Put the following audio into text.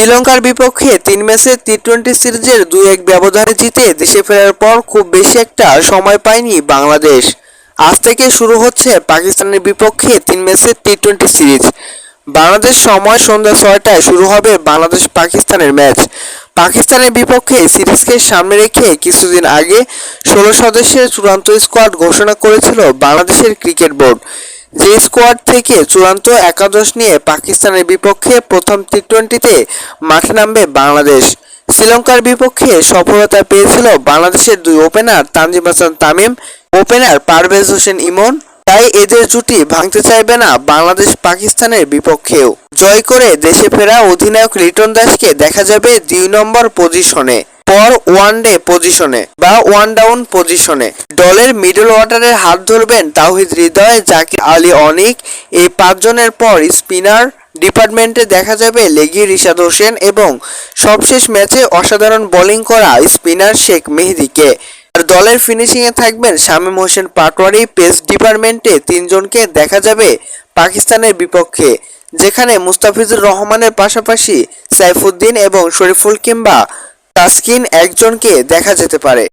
শ্রীলঙ্কার বিপক্ষে তিন ম্যাচের টি টোয়েন্টি সিরিজের দুই এক ব্যবধানে জিতে দেশে ফেরার পর খুব বেশি একটা সময় পায়নি বাংলাদেশ। আজ থেকে শুরু হচ্ছে পাকিস্তানের বিপক্ষে তিন ম্যাচের টি টোয়েন্টি সিরিজ। বাংলাদেশ সময় সন্ধ্যা ছয়টায় শুরু হবে বাংলাদেশ পাকিস্তানের ম্যাচ। পাকিস্তানের বিপক্ষে সিরিজকে সামনে রেখে কিছুদিন আগে ষোলো সদস্যের চূড়ান্ত স্কোয়াড ঘোষণা করেছিল বাংলাদেশের ক্রিকেট বোর্ড। যে স্কোয়াড থেকে চূড়ান্ত একাদশ নিয়ে পাকিস্তানের বিপক্ষে প্রথম টি টোয়েন্টিতে মাঠে নামবে বাংলাদেশ। শ্রীলঙ্কার বিপক্ষে সফলতা পেয়েছিল বাংলাদেশের দুই ওপেনার তানজিম হাসান তামিম ওপেনার পারভেজ হোসেন ইমন। তাই এদের জুটি ভাঙতে চাইবে না বাংলাদেশ পাকিস্তানের বিপক্ষেও। জয় করে দেশে ফেরা অধিনায়ক লিটন দাসকে দেখা যাবে দুই নম্বর পজিশনে পর ওয়ান ডে পজিশনে বা ওয়ান ডাউন পজিশনে দলের মিডল অর্ডারের হাত ধরবেন তাওহিদ হৃদয়, জাকির আলী অনিক। এই পাঁচজনের পর স্পিনার ডিপার্টমেন্টে দেখা যাবে লেগি রিশাদ হোসেন এবং সবশেষ ম্যাচে অসাধারণ বোলিং করা স্পিনার শেখ মেহেদিকে। আর দলের ফিনিশিংয়ে থাকবেন শামীম হোসেন পাটোয়ারি। পেস ডিপার্টমেন্টে তিনজনকে দেখা যাবে পাকিস্তানের বিপক্ষে, যেখানে মুস্তাফিজুর রহমানের পাশাপাশি সাইফুদ্দিন এবং শরীফুল কিংবা তাসকিন একজনকে দেখা যেতে পারে।